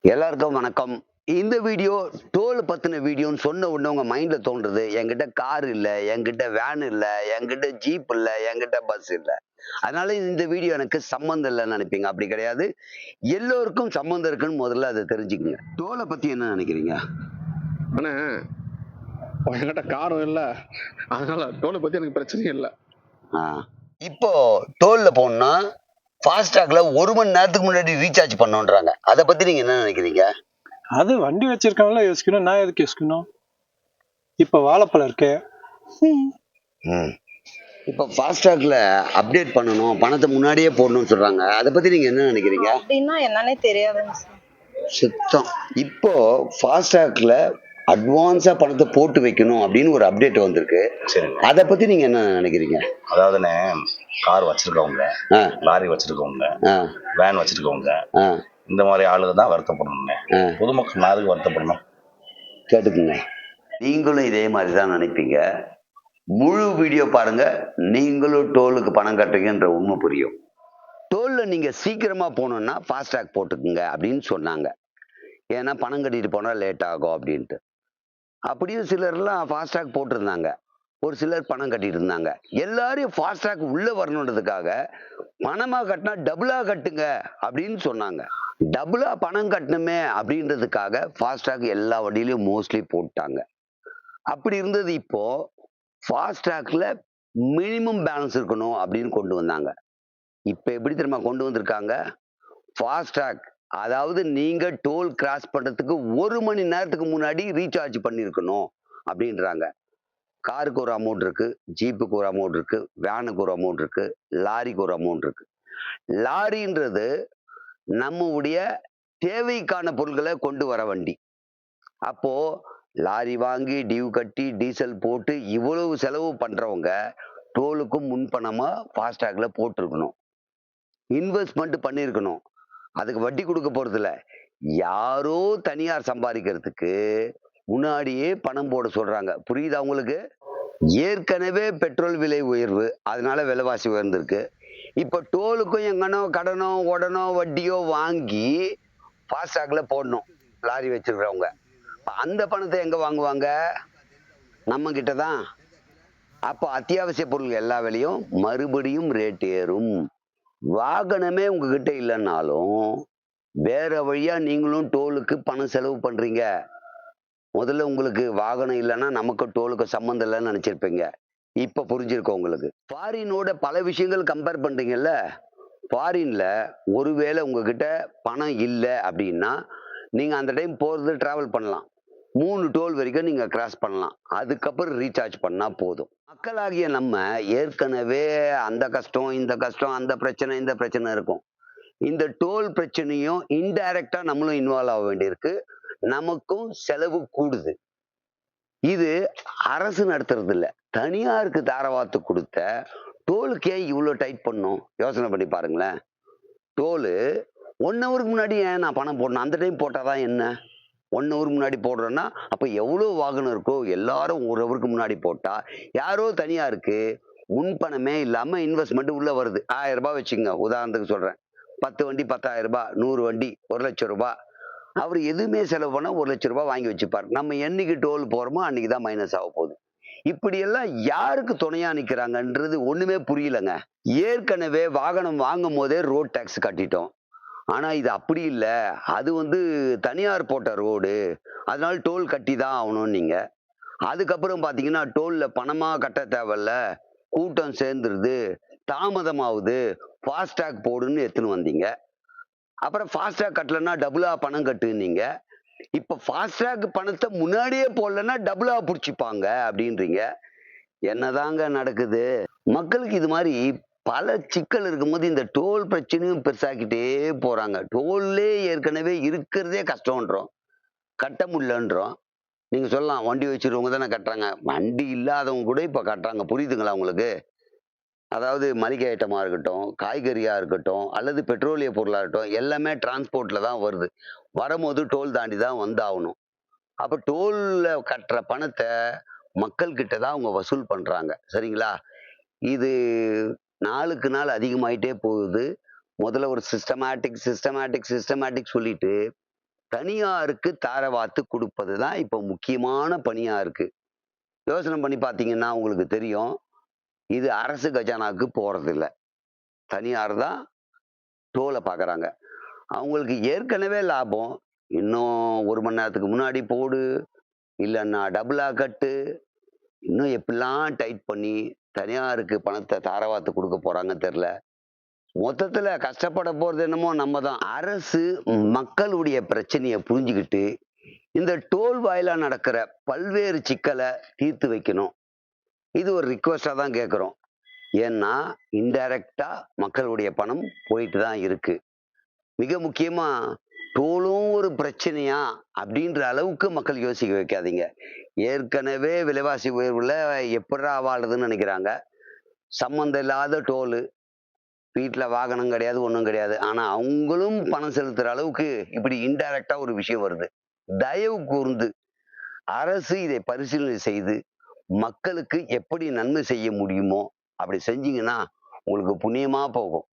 எல்லாருக்கும் வணக்கம். இந்த வீடியோ டோல் பத்தின வீடியோன்னு சொன்ன உடனே உங்க மைண்ட்ல தோன்றது. என்கிட்ட கார் இல்ல என்கிட்ட வேன் இல்ல என்கிட்ட ஜீப் இல்ல என்கிட்ட பஸ் இல்ல. அதனால இந்த வீடியோ எனக்கு சம்மந்தம் இல்லைன்னு நினைப்பீங்க. அப்படி கிடையாது. எல்லோருக்கும் சம்மந்தம் இருக்குன்னு முதல்ல அதை தெரிஞ்சுக்கங்க. டோலை பத்தி என்ன நினைக்கிறீங்க? அண்ணே என்கிட்ட காரும் இல்லை. அதனால டோலை பத்தி எனக்கு பிரச்சனையே இல்லை. ஆ. இப்போ டோல்ல போனா ஃபாஸ்டாக்ல ஒரு மணி நேரத்துக்கு முன்னாடி ரீசார்ஜ் பண்ணோன்றாங்க. அதை பத்தி நீங்க என்ன நினைக்கிறீங்க? அது வண்டி வச்சிருக்கவங்கள யோசிக்கணும். நான் எதுக்கு யோசிக்கணும்? இப்ப வாழைப்பழம் இருக்கு. ம். இப்போ ஃபாஸ்டாக்ல அப்டேட் பண்ணணும். பணத்தை முன்னாடியே போடணும்னு சொல்றாங்க. அதை பத்தி நீங்க என்ன நினைக்கிறீங்க? அப்படின்னா என்னன்னே தெரியாதுங்க சுத்தம். இப்போ ஃபாஸ்டாக்ல அட்வான்ஸா பணத்தை போட்டு வைக்கணும் அப்படின்னு ஒரு அப்டேட் வந்திருக்கு. சரிங்க. அதை பத்தி நீங்க என்ன நினைக்கிறீங்க? அதாவதுண்ணே கார் வச்சிருக்கவங்க லாரி வச்சிருக்கவங்க வேன் வச்சிருக்கவங்க இந்த மாதிரி ஆளுங்க தான் வருத்தப்படணும்ண்ணே ஆ. பொதுமக்கள் யாருக்கு வருத்தப்படணும்? கேட்டுக்குங்க. நீங்களும் இதே மாதிரி தான் நினைப்பீங்க. முழு வீடியோ பாருங்க நீங்களும் டோலுக்கு பணம் கட்டுறீங்கன்ற உண்மை புரியும். டோல்ல நீங்க சீக்கிரமா போகணும்னா ஃபாஸ்டாக் போட்டுக்குங்க அப்படின்னு சொன்னாங்க. ஏன்னா பணம் கட்டிட்டு போனா லேட் ஆகும் அப்படின்ட்டு. அப்படியும் சிலர்லாம் ஃபாஸ்டாக் போட்டிருந்தாங்க. ஒரு சிலர் பணம் கட்டிட்டு இருந்தாங்க எல்லாரையும் ஃபாஸ்டாக் உள்ள வரணுன்றதுக்காக பணமா கட்டினா டபுளா கட்டுங்க அப்படின்னு சொன்னாங்க. டபுளா பணம் கட்டணுமே அப்படின்றதுக்காக ஃபாஸ்டாக் எல்லா வண்டியிலையும் மோஸ்ட்லி போட்டாங்க. அப்படி இருந்தது இப்போ ஃபாஸ்டாக்ல மினிமம் பேலன்ஸ் இருக்கணும் அப்படின்னு கொண்டு வந்தாங்க. இப்போ எப்படி தெரியுமா கொண்டு வந்திருக்காங்க? ஃபாஸ்டாக் அதாவது நீங்க டோல் கிராஸ் பண்றதுக்கு ஒரு மணி நேரத்துக்கு முன்னாடி ரீசார்ஜ் பண்ணியிருக்கணும் அப்படின்றாங்க. காருக்கு ஒரு அமௌண்ட் இருக்கு ஜீப்புக்கு ஒரு அமௌண்ட் இருக்கு வேனுக்கு ஒரு அமௌண்ட் இருக்கு லாரிக்கு ஒரு அமௌண்ட் இருக்கு. லாரின்றது நம்முடைய தேவைக்கான பொருட்களை கொண்டு வர வண்டி. அப்போ லாரி வாங்கி டியூ கட்டி டீசல் போட்டு இவ்வளவு செலவு பண்றவங்க டோலுக்கும் முன்பணமா ஃபாஸ்டாக்ல போட்டிருக்கணும். இன்வெஸ்ட்மெண்ட் பண்ணியிருக்கணும். அதுக்கு வட்டி கொடுக்க போறதில்ல. யாரோ தனியார் சம்பாதிக்கிறதுக்கு முன்னாடியே பணம் போட சொல்றாங்க. புரியுதா உங்களுக்கு? ஏற்கனவே பெட்ரோல் விலை உயர்வு அதனால விலைவாசி உயர்ந்திருக்கு. இப்போ டோலுக்கும் எங்கனோ கடனோ உடனோ வட்டியோ வாங்கி ஃபாஸ்டாக்ல போடணும். லாரி வச்சிருக்கிறவங்க. அந்த பணத்தை எங்க வாங்குவாங்க? நம்ம கிட்ட தான் அப்போ அத்தியாவசிய பொருள் எல்லா விலையும் மறுபடியும் ரேட் ஏறும். வாகனமே உங்ககிட்ட இல்லைன்னாலும் வேற வழியா நீங்களும் டோலுக்கு பணம் செலவு பண்றீங்க. முதல்ல உங்களுக்கு வாகனம் இல்லைன்னா நமக்கு டோலுக்கு சம்மந்தம் இல்லைன்னு நினைச்சிருப்பீங்க. இப்ப புரிஞ்சிருக்கோம் உங்களுக்கு. ஃபாரினோட பல விஷயங்கள் கம்பேர் பண்றீங்கல்ல? ஃபாரின்ல ஒருவேளை உங்ககிட்ட பணம் இல்லை அப்படின்னா நீங்க அந்த டைம் போறது டிராவல் பண்ணலாம். மூணு டோல் வரைக்கும் நீங்கள் கிராஸ் பண்ணலாம். அதுக்கப்புறம் ரீசார்ஜ் பண்ணால் போதும். மக்களாகிய நம்ம ஏற்கனவே அந்த கஷ்டம் இந்த கஷ்டம் அந்த பிரச்சனை இந்த பிரச்சனை இருக்கும். இந்த டோல் பிரச்சனையும் இன்டைரக்டாக நம்மளும் இன்வால்வ் ஆக வேண்டியிருக்கு. நமக்கும் செலவு கூடுது. இது அரசு நடத்துறது இல்லை தனியாருக்கு தாரவாத்து கொடுத்த டோலுக்கு ஏன் இவ்வளோ டைட் பண்ணும்? யோசனை பண்ணி பாருங்களேன். டோலு ஒன் ஹவருக்கு முன்னாடி ஏன் நான் பணம் போடணும்? அந்த டைம் போட்டால் தான் என்ன? ஒன் ஹவர் முன்னாடி போடுறோன்னா அப்போ எவ்வளோ வாகனம் இருக்கோ எல்லாரும் ஒரு ஹவருக்கு முன்னாடி போட்டால் யாரோ தனியாக தனியாருக்கு முன்பணமே இல்லாமல் இன்வெஸ்ட்மெண்ட் உள்ளே வருது. ஆயிரம் ரூபாய் வச்சுங்க உதாரணத்துக்கு சொல்கிறேன் பத்து வண்டி பத்தாயிரம் ரூபாய் நூறு வண்டி ஒரு லட்சம் ரூபா அவர் எதுவுமே செலவு பண்ணால் ஒரு லட்சம் ரூபா வாங்கி வச்சுப்பார். நம்ம என்னைக்கு டோல் போகிறோமோ அன்றைக்கி தான் மைனஸ் ஆக போகுது. இப்படியெல்லாம் யாருக்கு துணையாக நிற்கிறாங்கன்றது ஒன்றுமே புரியலங்க. ஏற்கனவே வாகனம் வாங்கும் போதே ரோட் டேக்ஸ் கட்டிட்டோம். ஆனா இது அப்படி இல்லை. அது வந்து தனியார் போட்ட ரோடு. அதனால டோல் கட்டி தான் ஆகணும் நீங்க. அதுக்கப்புறம் பாத்தீங்கன்னா டோல்ல பணமா கட்ட தேவையில்ல. கூட்டம் சேர்ந்துருது. தாமதமாகுது. ஃபாஸ்டாக் போடுன்னு எடுத்துன்னு வந்தீங்க. அப்புறம் ஃபாஸ்டாக் கட்டலன்னா டபுளா பணம் கட்டுனீங்க. இப்ப ஃபாஸ்டாக் பணத்தை முன்னாடியே போடலன்னா டபுளா பிடிச்சிப்பாங்க அப்படின்றீங்க. என்னதாங்க நடக்குது? மக்களுக்கு இது மாதிரி பல சிக்கல் இருக்கும்போது இந்த டோல் பிரச்சனையும் பெருசாக்கிட்டே போறாங்க. டோல்லே ஏற்கனவே இருக்கிறதே கஷ்டம்ன்றோம். கட்ட முடியலன்றோம். நீங்க சொல்லலாம் வண்டி வச்சிருவங்க தானே கட்டுறாங்க. வண்டி இல்லாதவங்க கூட இப்ப கட்டுறாங்க. புரியுதுங்களா உங்களுக்கு? அதாவது மளிகை ஐட்டமாக இருக்கட்டும் காய்கறியாக இருக்கட்டும் அல்லது பெட்ரோலிய பொருளாக இருக்கட்டும் எல்லாமே டிரான்ஸ்போர்ட்டில் தான் வருது. வரும்போது டோல் தாண்டி தான் வந்தாகணும். அப்போ டோலில் கட்டுற பணத்தை மக்கள்கிட்ட தான் அவங்க வசூல் பண்ணுறாங்க சரிங்களா? இது நாளுக்கு நாள் அதிகமாயிட்டே போகுது. முதல்ல ஒரு சிஸ்டமேட்டிக் சிஸ்டமேட்டிக் சிஸ்டமேட்டிக் சொல்லிட்டு தனியாருக்கு தாரவாத்து கொடுப்பது தான் இப்போ முக்கியமான பணியாக இருக்குது யோசனை பண்ணி பார்த்தீங்கன்னா உங்களுக்கு தெரியும். இது அரசு கஜானாவுக்கு போகிறதில்ல தனியார் தான் டோலை பார்க்குறாங்க. அவங்களுக்கு ஏற்கனவே லாபம். இன்னும் ஒரு மணி நேரத்துக்கு முன்னாடி போடு. இல்லைன்னா டபுளாக கட்டு. இன்னும் எப்படிலாம் டைட் பண்ணி தனியாருக்கு பணத்தை தாரவாத்து கொடுக்க போறாங்கன்னு தெரில மொத்தத்துல கஷ்டப்பட போறது என்னமோ நம்ம தான் அரசு மக்களுடைய பிரச்சனையை புரிஞ்சுக்கிட்டு இந்த டோல் வாயிலா நடக்கிற பல்வேறு சிக்கலை தீர்த்து வைக்கணும். இது ஒரு ரிக்வஸ்டாக தான் கேட்குறோம் ஏன்னா இன்டைரக்டாக மக்களுடைய பணம் போயிட்டு தான் இருக்கு. மிக முக்கியமா டோலும் ஒரு பிரச்சனையா அப்படின்ற அளவுக்கு மக்கள் யோசிக்க வைக்காதீங்க. ஏற்கனவே விலைவாசி உயர்வுல எப்படா வாழுதுன்னு நினைக்கிறாங்க. சம்மந்தம் இல்லாத டோலு வீட்டில் வாகனம் கிடையாது ஒன்றும் கிடையாது. ஆனால் அவங்களும் பணம் செலுத்துகிற அளவுக்கு இப்படி இன்டைரக்டாக ஒரு விஷயம் வருது. தயவு கூர்ந்து அரசு இதை பரிசீலனை செய்து மக்களுக்கு எப்படி நன்மை செய்ய முடியுமோ அப்படி செஞ்சீங்கன்னா உங்களுக்கு புண்ணியமாக போகும்.